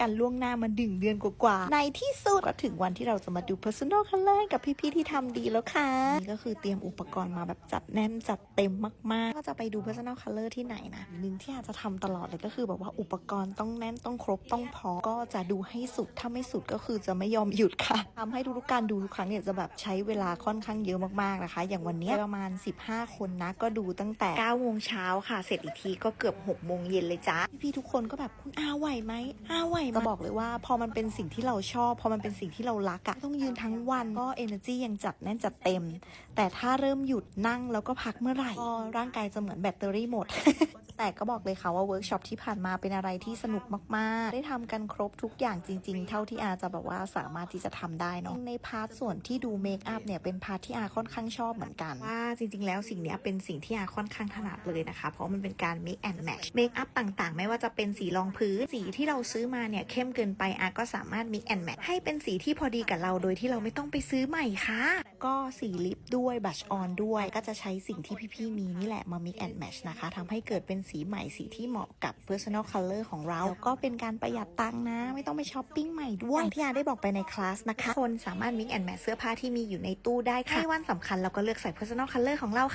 กันล่วงหน้ามาดึงเดือนกว่าๆ ในที่สุดก็ถึงวันที่เราจะมาดู personal color กับพี่ๆที่ทำดีแล้วค่ะ นี่ก็คือเตรียมอุปกรณ์มาแบบจัดแน่นจัดเต็มมากๆ ก็จะไปดู personal color ที่ไหนนะหนึ่งที่อาจจะทำตลอดเลยก็คือแบบว่าอุปกรณ์ต้องแน่นต้องครบต้องพอก็จะดูให้สุดถ้าไม่สุดก็คือจะไม่ยอมหยุดค่ะทำให้ทุกๆการดูทุกครั้งเนี่ยจะแบบใช้เวลาค่อนข้างเยอะมากๆนะคะ อย่างวันเนี้ยประมาณ 15 คนนะก็ดูตั้งแต่9โมงเช้าค่ะ เสร็จอีกทีก็เกือบ6โมงเย็นเลยจ้าพี่ๆทุกคนก็แบบคุณอาไหวไหมอาไหวไหมจะบอกเลยว่า พอมันเป็นสิ่งที่เราชอบ พอมันเป็นสิ่งที่เรารักอะต้องยืนทั้งวันก็ energy ยังจัดแน่นจัดเต็ม แต่ถ้าเริ่มหยุดนั่งแล้วก็พักเมื่อไหร่ก็ร่างกายจะเหมือนแบตเตอรี่หมดแต่ก็บอกเลยค่ะว่าเวิร์กช็อปที่ผ่านมาเป็นอะไรที่สนุกมาก ๆ ได้ทำกันครบทุกอย่างจริง ๆ เท่าที่อาจะแบบว่าสามารถที่จะทำได้เนาะ ในพาร์ทส่วนที่ดูเมคอัพเนี่ยเป็นพาร์ทที่อาค่อนข้างชอบเหมือนกัน ว่าจริง ๆ แล้วสิ่งเนี้ยเป็นสิ่งที่อาค่อนข้างถนัดเลยนะคะ เพราะมันเป็นการ mix and match เมคอัพต่าง ๆ ไม่ว่าจะเป็นสีรองพื้น สีที่เราซื้อมาเนี่ยเข้มเกินไปอาก็สามารถ mix and match ให้เป็นสีที่พอดีกับเราโดยที่เราไม่ต้องไปซื้อใหม่ค่ะ ก็สีลิปด้วยบัชออนด้วย ก็จะใช้สิ่งที่พี่ๆมีนี่แหละมา mix and match นะคะทำให้เกิดเป็นสีใหม่สีที่เหมาะกับ personal color ของเราแล้วก็เป็นการประหยัดตังค์นะ ไม่ต้องไปช้อปปิ้งใหม่ด้วยอย่างที่อาได้บอกไปในคลาสนะคะคนสามารถ mix and match เสื้อผ้าที่มีอยู่ในตู้ได้ค่ะในวันสำคัญเราก็เลือกใส่ personal color ของเราค่ะ